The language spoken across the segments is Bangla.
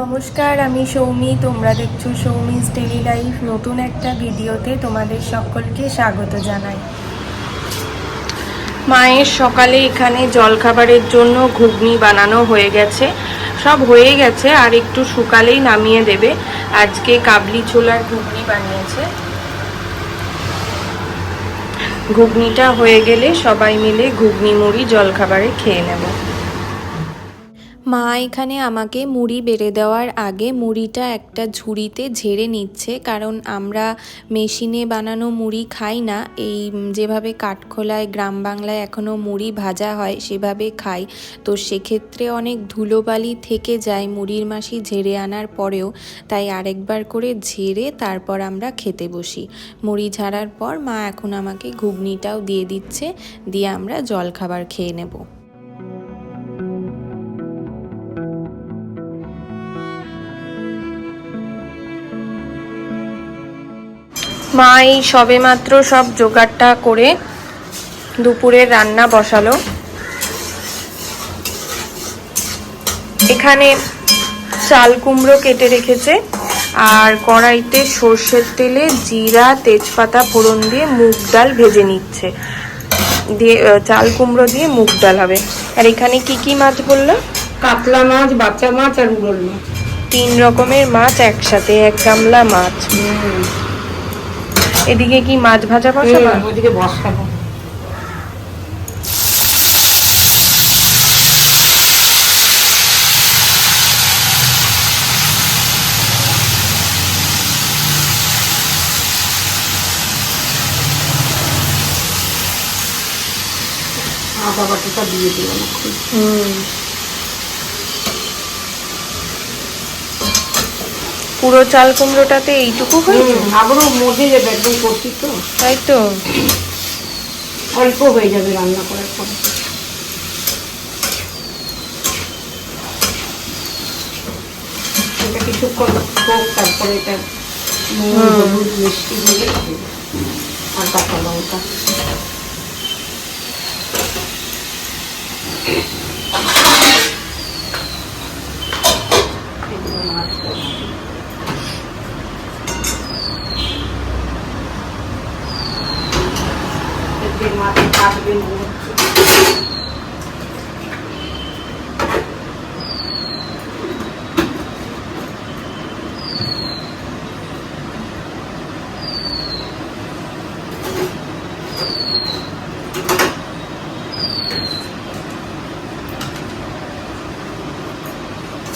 নমস্কার, আমি সৌমি, তোমরা দেখছ সৌমিস ডেলি লাইফ নতুন একটা ভিডিওতে তোমাদের সকলকে স্বাগত জানাই। মায়ের সকালে এখানে জলখাবারের জন্য ঘুগনি বানানো হয়ে গেছে। সব হয়ে গেছে, আর একটু শুকালেই নামিয়ে দেবে। আজকে কাবলি ছোলার ঘুগনি বানিয়েছে। ঘুগনিটা হয়ে গেলে সবাই মিলে ঘুগনি মুড়ি জলখাবারে খেয়ে নেব। মা এখানে আমাকে মুড়ি বেড়ে দেওয়ার আগে মুড়িটা একটা ঝুড়িতে ঝেড়ে নিচ্ছে, কারণ আমরা মেশিনে বানানো মুড়ি খাই না। এই যেভাবে কাঠখোলায়, গ্রাম বাংলায় এখনও মুড়ি ভাজা হয়, সেভাবে খাই। তো সেক্ষেত্রে অনেক ধুলোবালি থেকে যায় মুড়ির মাসি ঝেড়ে আনার পরেও। তাই আরেকবার করে ঝেড়ে তারপর আমরা খেতে বসি। মুড়ি ঝাড়ার পর মা এখন আমাকে ঘুগনিটাও দিয়ে দিচ্ছে, দিয়ে আমরা জলখাবার খেয়ে নেব। মা এই সবেমাত্র সব জোগাড়টা করে দুপুরের রান্না বসালো। এখানে চাল কুমড়ো কেটে রেখেছে আর কড়াইতে সর্ষের তেলে জিরা তেজপাতা ফোড়ন দিয়ে মুগ ডাল ভেজে নিচ্ছে। দিয়ে চাল কুমড়ো দিয়ে মুগ ডাল হবে। আর এখানে কি কি মাছ বলল? কাতলা মাছ বাচ্চা মাছ আর উড়ল মাছ। তিন রকমের মাছ একসাথে এক গামলা মাছ। এদিকে কি মাছ ভাজা বসাবা? ওইদিকে বসাবো। আদা বাটিটা দিয়ে দিলাম। হুম। পুরো চাল কুমড়োটাতে এইটুকু হয়েছে আবারও মজে যাবে একদম করছি তো। তাই তো। অল্প হয়ে যাবে রান্না করার পরে। এটা কিছুক্ষণ হোক তারপরে এটা হলুদ মিষ্টি দিয়ে আর কাঁচা লঙ্কা এগুলো মাছ করছি। এতে মাছে কাটবে মনে হচ্ছে। ফাটছে মানে এইসব- হ্যাঁ। এইগুলো ফ্রিজে কিলোতে দেয় কেজি ফ্রিজে কিলো তো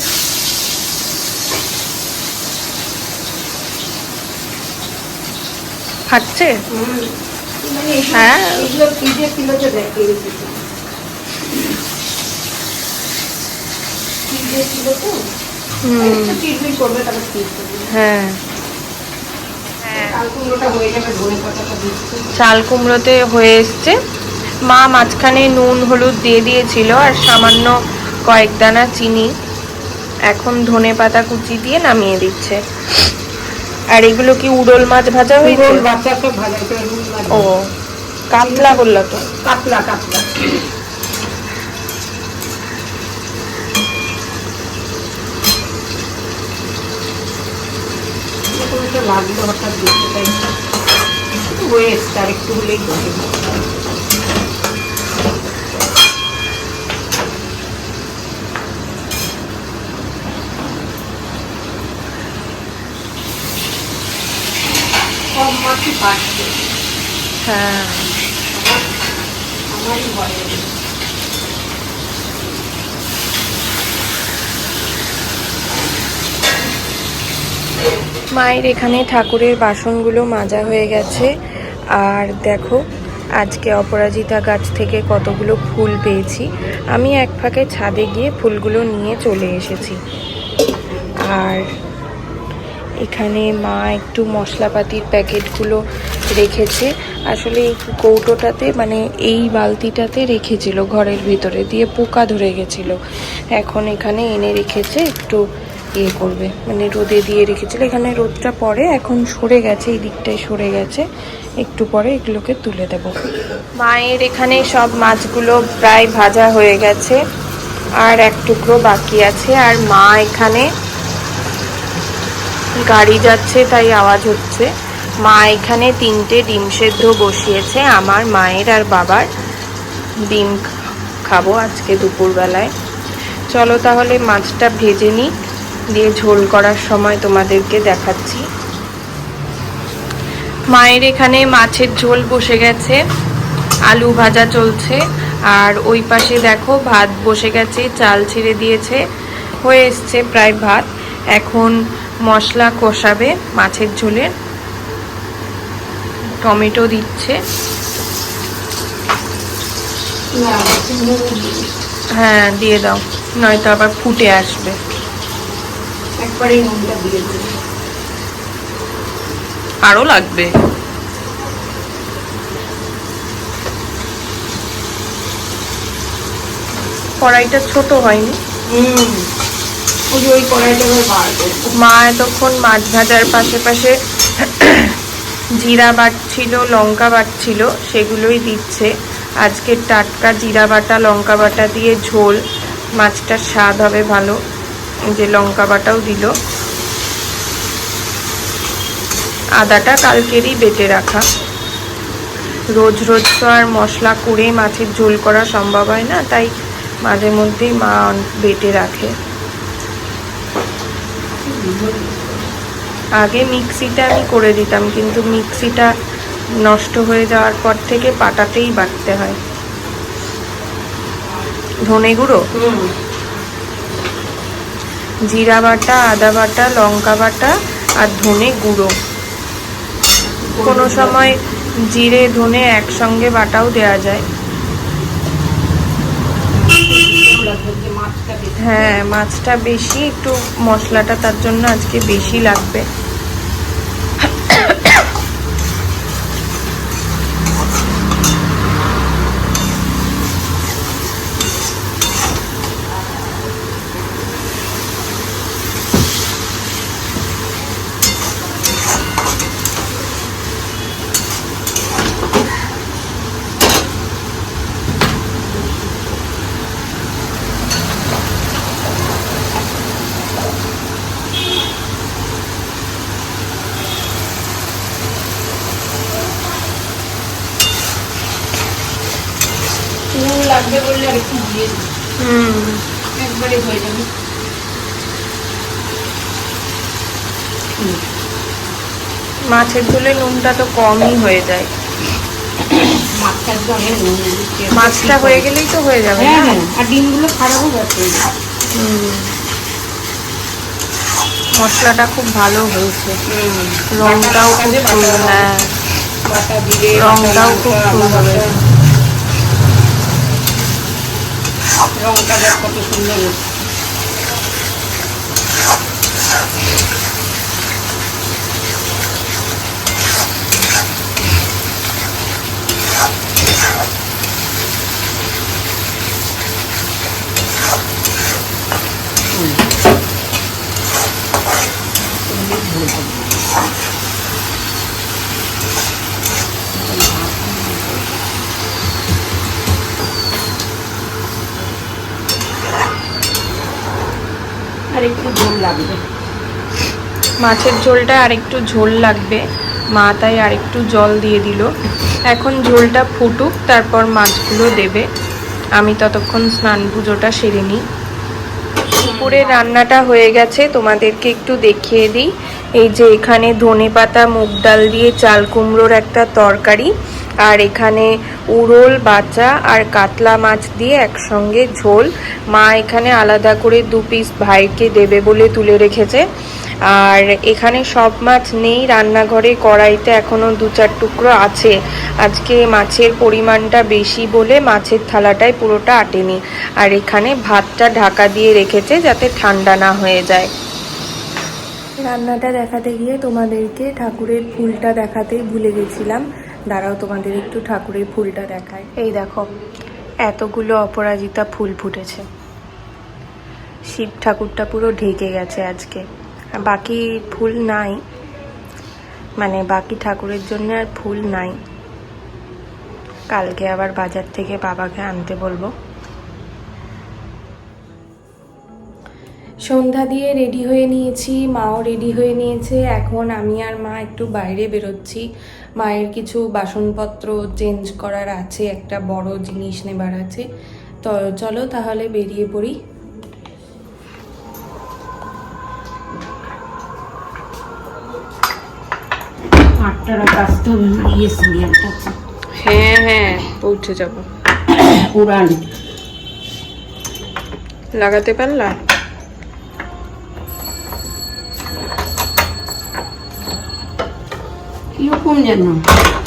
হুম একটু চিড়বিড় করবে তারপর ফ্রিজ করবে হ্যাঁ। হয়ে। দিচ্ছে চাল কুমড়োতে হয়ে এসছে। মা মাঝখানে নুন হলুদ দিয়ে দিয়েছিল আর সামান্য কয়েক দানা চিনি। এখন ধনে পাতা কুচি দিয়ে নামিয়ে দিচ্ছে। আর এগুলো কি উড়োল মাছ ভাজা হয়েছে? উড়ল বাচ্চা সব ভাজা ও কাতলা বলল তো। কাতলা কাতলা। লাগল হঠাৎ দেখতে পাই ওয়েস্ট আর একটু হলেই হয়ে হ্যাঁ। আমারই মায়ের এখানে ঠাকুরের বাসনগুলো মাজা হয়ে গেছে। আর দেখো আজকে অপরাজিতা গাছ থেকে কতগুলো ফুল পেয়েছি। আমি এক ফাঁকে ছাদে গিয়ে ফুলগুলো নিয়ে চলে এসেছি। আর এখানে মা একটু মশলাপাতির প্যাকেটগুলো রেখেছে। আসলে এই কৌটোটাতে মানে এই বালতিটাতে রেখেছিল ঘরের ভিতরে, দিয়ে পোকা ধরে গেছিল। এখন এখানে এনে রেখেছে, একটু ইয়ে করবে মানে রোদে দিয়ে রেখেছিল। এখানে রোদটা পরে এখন সরে গেছে, এই দিকটায় সরে গেছে। একটু পরে এগুলোকে তুলে দেব। মায়ের এখানে সব মাছগুলো প্রায় ভাজা হয়ে গেছে, আর এক টুকরো বাকি আছে। আর মা এখানে গাড়ি যাচ্ছে, তাই আওয়াজ হচ্ছে। মা এখানে তিনটে ডিম সেদ্ধ বসিয়েছে, আমার, মায়ের আর বাবার। ডিম খাব আজকে দুপুরবেলায়। চলো তাহলে মাছটা ভেজে নিই, দিয়ে ঝোল করার সময় তোমাদেরকে দেখাচ্ছি। মায়ের এখানে মাছের ঝোল বসে গেছে, আলু ভাজা চলছে, আর ওই পাশে দেখো ভাত বসে গেছে, চাল ছেড়ে দিয়েছে, হয়ে এসছে প্রায় ভাত। এখন মশলা কষাবে মাছের ঝোলের টমেটো দিচ্ছে। হ্যাঁ দিয়ে দাও। নয়তো আবার ফুটে আসবে। একবারে নুনটা দিয়ে আরও লাগবে। কড়াইটা ছোট হয়নি। হুম। যে ওই কড়াইটা মা এতক্ষণ মাছ ভাজার পাশে পাশে জিরা বাটছিল লঙ্কা বাটছিল সেগুলোই দিচ্ছে। আজকে টাটকা জিরা বাটা, লঙ্কা বাটা দিয়ে ঝোল। মাছটার স্বাদ হবে ভালো। যে লঙ্কা বাটাও দিল। আদাটা কালকেরই বেটে রাখা। রোজ রোজ তো আর মশলা করে মাছের ঝোল করা সম্ভব হয় না, তাই মাঝে মধ্যেই মা বেটে রাখে। আগে মিক্সিটা আমি করে দিতাম, কিন্তু মিক্সিটা নষ্ট হয়ে যাওয়ার পর থেকে পাটাতেই বাটতে হয়। ধনে গুঁড়ো? জিরা বাটা, আদা বাটা, লঙ্কা বাটা আর ধনে গুঁড়ো। কোনো সময় জিরে, ধনে একসঙ্গে বাটাও দেওয়া যায় লাগবে মাছটা বেশি হ্যাঁ মাছটা বেশি একটু মশলাটা তার জন্য আজকে বেশি লাগবে। লাগবে বললে আর একটু দিয়ে হুম। একবারে হয়ে যাবে। মাছের ঝোলে নুনটা তো কমই হয়ে যায়। মাছটা হয়ে গেলেই তো হয়ে যাবে হ্যাঁ হ্যাঁ আর ডিমগুলো খারাপও যাচ্ছে। মশলাটা খুব ভালো হয়েছে। রংটাও খুব হ্যাঁ। রংটাও খুব সুন্দর হয়েছে। রংটা দেখ কত সুন্দর হয়েছে। আর একটু ঝোল লাগবে। মাছের ঝোলটা আরেকটু ঝোল লাগবে। মা তাই আরেকটু জল দিয়ে দিল। এখন ঝোলটা ফুটুক, তারপর মাছগুলো দেবে। আমি ততক্ষণ স্নান পুজোটা সেরে নিই। দুপুরে রান্নাটা হয়ে গেছে, তোমাদেরকে একটু দেখিয়ে দিই। এই যে এখানে ধনে পাতা মুগ ডাল দিয়ে চাল কুমড়োর একটা তরকারি। আর এখানে উড়োল বাচা আর কাতলা মাছ দিয়ে একসঙ্গে ঝোল। মা এখানে আলাদা করে দু পিস ভাইকে দেবে বলে তুলে রেখেছে। আর এখানে সব মাছ নেই, রান্নাঘরে কড়াইতে এখনও দু চার টুকরো আছে। আজকে মাছের পরিমাণটা বেশি বলে মাছের থালাটায় পুরোটা আটেনি। আর এখানে ভাতটা ঢাকা দিয়ে রেখেছে যাতে ঠান্ডা না হয়ে যায়। রান্নাটা দেখাতে গিয়ে তোমাদেরকে ঠাকুরের ফুলটা দেখাতেই ভুলে গেছিলাম। দাঁড়াও, তোমাদের একটু ঠাকুরের ফুলটা দেখায় এই দেখো, এতগুলো অপরাজিতা ফুল ফুটেছে। শিব ঠাকুরটা পুরো ঢেকে গেছে আজকে। বাকি ফুল নাই। মানে বাকি ঠাকুরের জন্য আর ফুল নাই। কালকে আবার বাজার থেকে বাবাকে আনতে বলব। সন্ধ্যা দিয়ে রেডি হয়ে নিয়েছি মাও রেডি হয়ে নিয়েছে। এখন আমি আর মা একটু বাইরে বেরোচ্ছি। মায়ের কিছু বাসনপত্র চেঞ্জ করার আছে একটা বড় জিনিস নেবার আছে। তো চলো তাহলে বেরিয়ে পড়ি। ইয়ে হ্যাঁ হ্যাঁ পৌঁছে যাব। উড়ান। লাগাতে পারলা? 空点了。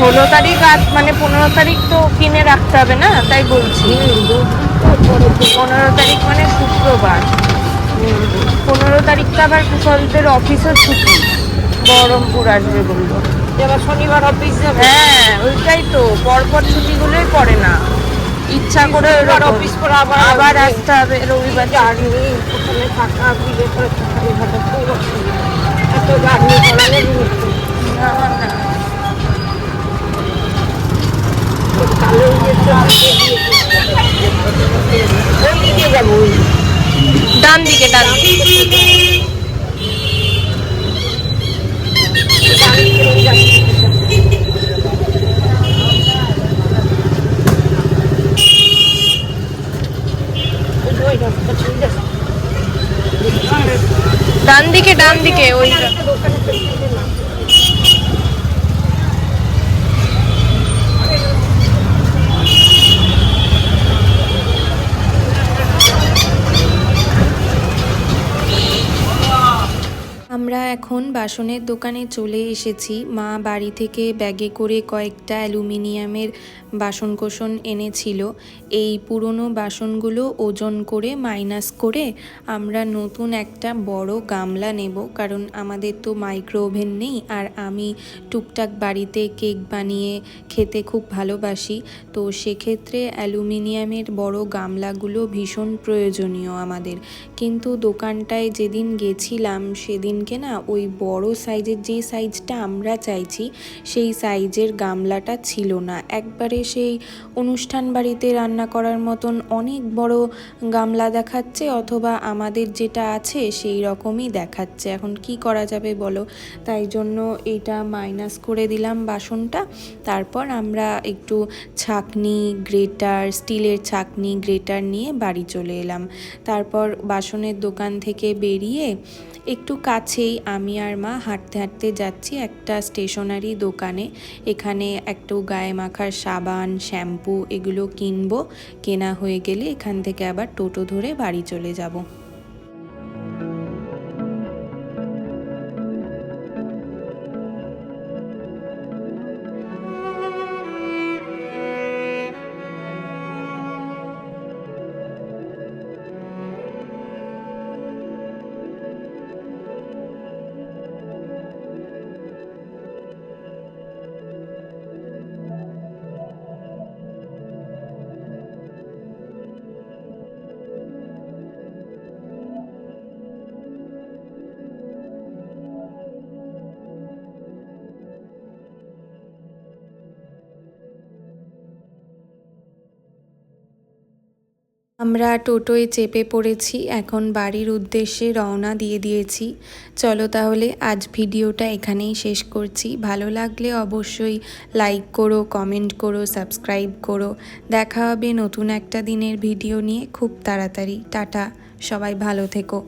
ষোলো তারিখ আজ মানে পনেরো তারিখ তো কিনে রাখতে হবে না তাই বলছি। পনেরো তারিখ মানে শুক্রবার। পনেরো তারিখটা আবার কুশলদের অফিসও ছুটি বহরমপুর আসবে বলল। এবার শনিবার অফিস যাবে? হ্যাঁ ওইটাই তো পরপর ছুটিগুলোই পড়ে না। ইচ্ছা করে অফিস করে আবার আবার আসতে হবে রবিবার জার্নি ওখানে থাকা করে এত জার্নি করালে ডান দিকে ডান দিকে ওই রাস্তা ঠিক আছে ডান দিকে ডান দিকে ওই আমরা এখন বাসনের দোকানে চলে এসেছি। মা বাড়ি থেকে ব্যাগে করে কয়েকটা অ্যালুমিনিয়ামের বাসনকোসন এনেছিল। এই পুরনো বাসনগুলো ওজন করে, মাইনাস করে আমরা নতুন একটা বড় গামলা নেব। কারণ আমাদের তো মাইক্রো ওভেন নেই আর আমি টুকটাক বাড়িতে কেক বানিয়ে খেতে খুব ভালোবাসি। তো সেক্ষেত্রে অ্যালুমিনিয়ামের বড় গামলাগুলো ভীষণ প্রয়োজনীয় আমাদের। কিন্তু দোকানটায় যেদিন গেছিলাম, সেদিনকে না ওই বড় সাইজের যে সাইজটা আমরা চাইছি, সেই সাইজের গামলাটা ছিল না। একবারে সেই অনুষ্ঠান বাড়িতে রান্না করার মতন অনেক বড় গামলা দেখাচ্ছে অথবা আমাদের যেটা আছে সেই রকমই দেখাচ্ছে। এখন কি করা যাবে বলো? তাই জন্য এটা মাইনাস করে দিলাম বাসনটা। তারপর আমরা একটু ছাকনি, গ্রেটার, স্টিলের ছাকনি, গ্রেটার নিয়ে বাড়ি চলে এলাম। তারপর বাসনের দোকান থেকে বেরিয়ে একটু কাছেই আমি আর মা হাঁটতে হাঁটতে যাচ্ছি একটা স্টেশনারি দোকানে। এখানে একটু গায়ে মাখার সাবান শ্যাম্পু এগুলো কিনবো। কেনা হয়ে গেলে এখান থেকে আবার টোটো ধরে বাড়ি চলে যাব। আমরা টোটোয় চেপে পড়েছি, এখন বাড়ির উদ্দেশ্যে রওনা দিয়ে দিয়েছি। চলো তাহলে আজ ভিডিওটা এখানেই শেষ করছি। ভালো লাগলে অবশ্যই লাইক করো, কমেন্ট করো, সাবস্ক্রাইব করো। দেখা হবে নতুন একটা দিনের ভিডিও নিয়ে খুব তাড়াতাড়ি। টাটা, সবাই ভালো থেকো।